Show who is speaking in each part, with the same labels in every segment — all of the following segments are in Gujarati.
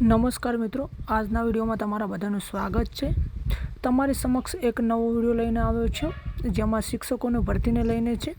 Speaker 1: નમસ્કાર મિત્રો, આજના વિડીયોમાં તમારા બધાનું સ્વાગત છે. તમારી સમક્ષ એક નવો વીડિયો લઈને આવ્યો છું, જેમાં શિક્ષકોની ભરતીને લઈને છે.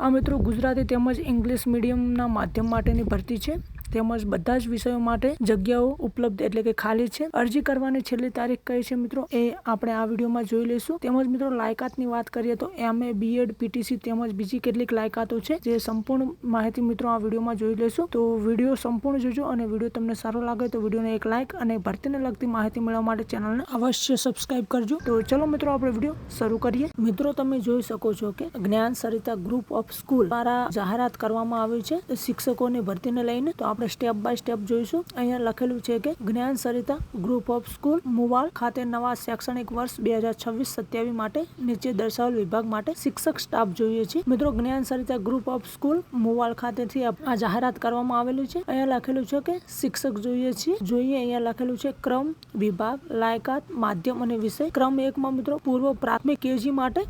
Speaker 1: આ મિત્રો ગુજરાતી તેમજ ઇંગ્લિશ મીડિયમના માધ્યમ માટેની ભરતી છે. તેમજ બધા જ વિષયો માટે જગ્યાઓ ઉપલબ્ધ એટલે કે ખાલી છે. અરજી કરવાની છેલ્લી તારીખ કઈ છે મિત્રો એ આપણે આ વિડીયોમાં જોઈ લઈશું. તેમજ મિત્રો લાયકાતની વાત કરીએ તો એમ. એ. બીએડ પીટીસી તેમજ બીજી કેટલીક લાયકાતો છે જે સંપૂર્ણ માહિતી મિત્રો આ વિડીયોમાં જોઈ લઈશું. તો વીડિયો સંપૂર્ણ જોજો અને વીડિયો તમને સારો લાગે તો વિડીયોને એક લાઇક અને ભરતીને લગતી માહિતી મેળવવા માટે ચેનલને અવશ્ય સબસ્ક્રાઇબ કરજો. તો ચલો મિત્રો આપણે વીડિયો શરૂ કરીએ. મિત્રો તમે જોઈ શકો છો કે Gyan Sarita group of school દ્વારા જાહેરાત કરવામાં આવી છે. શિક્ષકોની ભરતીને લઈને તો આપણે સ્ટેપ બાય સ્ટેપ જોઈશું. અહીંયા લખેલું છે કે, Gyan Sarita group of school Muval ખાતે નવા શૈક્ષણિક વર્ષ બે હજાર છવ્વીસ સત્યાવીસ માટે નીચે દર્શાવેલ વિભાગ માટે શિક્ષક સ્ટાફ જોઈએ છે. મિત્રો, Gyan Sarita group of school Muval ખાતેથી આ જાહેરાત કરવામાં આવેલી છે. અહીંયા લખેલું છે કે, શિક્ષક જોઈએ છીએ. જોઈએ અહીંયા લખેલું છે ક્રમ વિભાગ, લાયકાત, માધ્યમ અને વિષય. ક્રમ એકમાં મિત્રો, પૂર્વ પ્રાથમિક કેજી માટે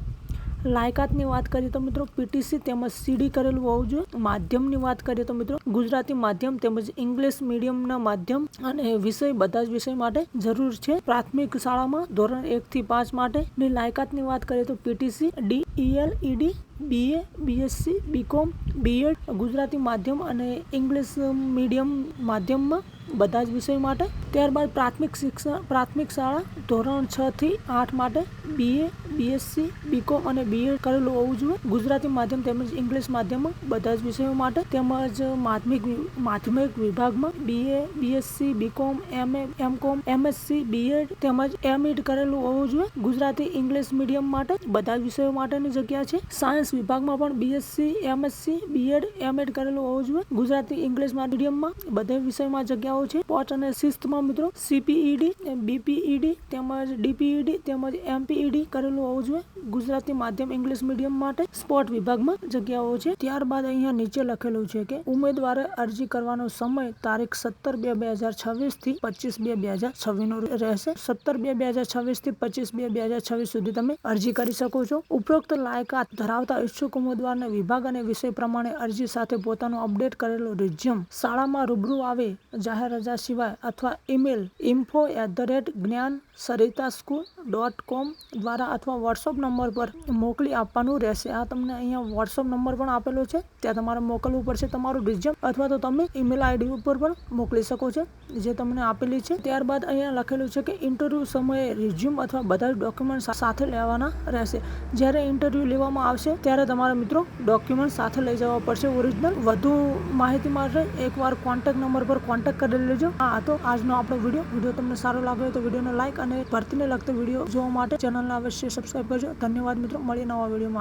Speaker 1: લાયકાતની વાત કરીએ તો મિત્રો પીટીસી તેમજ સીડી કરેલું હોવું જોઈએ. માધ્યમની વાત કરીએ તો મિત્રો ગુજરાતી માધ્યમ તેમજ ઇંગ્લિશ મીડિયમના માધ્યમ અને વિષય બધા જ વિષય માટે જરૂર છે. પ્રાથમિક શાળામાં ધોરણ એક થી પાંચ માટેની લાયકાતની વાત કરીએ તો PTC DEL ED BA BSc BCom BEd Gujarati માધ્યમ અને ઇંગ્લિશ મીડિયમ માધ્યમમાં બધા જ વિષય માટે. ત્યારબાદ પ્રાથમિક શિક્ષણ, પ્રાથમિક શાળા, ધોરણ છ થી આઠ માટે બીએ બીએસસી બીકોમ અને બીએડ કરેલું હોવું જોઈએ. ગુજરાતી માધ્યમ તેમજ ઇંગ્લિશ માધ્યમમાં બધા જ વિષયો માટે. તેમજ માધ્યમિક માધ્યમિક વિભાગમાં BA BSc BCom MA MCom MSc BEd તેમજ એમએડ કરેલું હોવું જોઈએ. ગુજરાતી, ઇંગ્લિશ મીડિયમ માટે બધા જ વિષયો માટેની જગ્યા છે. સાયન્સ વિભાગમાં પણ બીએસસી એમએસસી બીએડ એમએડ કરેલું હોવું જોઈએ. ગુજરાતી, ઇંગ્લિશ મીડિયમમાં બધા વિષયમાં જગ્યાઓ છે. પોટ અને શિસ્તમાં મિત્રો સીપીઈડી બીપીઈડી તેમજ ડીપીઈડી તેમજ એમપીઈડી કરેલું હોવું જોઈએ. ગુજરાતી માધ્યમ ઇંગ્લિશ મીડિયમ માટે સ્પોર્ટ વિભાગમાં જગ્યાઓ છે. ત્યારબાદ અહીંયા નીચે લખેલું છે કે ઉમેદવારે અરજી કરવાનો સમય તારીખ સત્તર બે બે હજાર છવ્વીસથી પચીસ બે બે હજાર છવ્વીસ નો રહેશે. સત્તર બે બે હજાર છવ્વીસથી પચીસ બે બે હજાર છવ્વીસ સુધી તમે અરજી કરી શકો છો. ઉપરોક્ત લાયકાત ધરાવતા ઈચ્છુક ઉમેદવારને વિભાગ અને વિષય પ્રમાણે અરજી સાથે પોતાનું અપડેટ કરેલો રિઝ્યુમ શાળામાં રૂબરૂ આવે જાહેર રજા સિવાય અથવા email info at the rate Gyan Sarita school dot com દ્વારા અથવા વોટ્સઅપ નંબર પર મોકલી આપવાનું રહેશે. આ તમને અહીંયા વોટ્સઅપ નંબર પણ આપેલો છે. ત્યાં તમારે મોકલવું પડશે તમારું રિઝ્યુમ અથવા તો તમે ઈમેલ આઈડી ઉપર પણ મોકલી શકો છો, જે તમને આપેલી છે. ત્યારબાદ અહીંયા લખેલું છે કે ઇન્ટરવ્યૂ સમયે રિઝ્યુમ અથવા બધા ડોક્યુમેન્ટ સાથે લેવાના રહેશે. જ્યારે ઇન્ટરવ્યૂ લેવામાં આવશે, ત્યારે તમારા મિત્રો ડોક્યુમેન્ટ સાથે લઈ જવા પડશે. ઓરિજિનલ વધુ માહિતી માટે એકવાર કોન્ટેક્ટ નંબર પર કોન્ટેક્ટ કરી લેજો. આ હતો આજનો આપણો વીડિયો વીડિયો તમને સારો લાગ્યો તો વિડીયોને લાઇક અને ભરતીને લગતો વીડિયો જોવા માટે ચેનલને અવશ્ય સબસ્ક્રાઈબ કરજો. ધન્યવાદ મિત્રો મળીએ નવા વિડીયોમાં.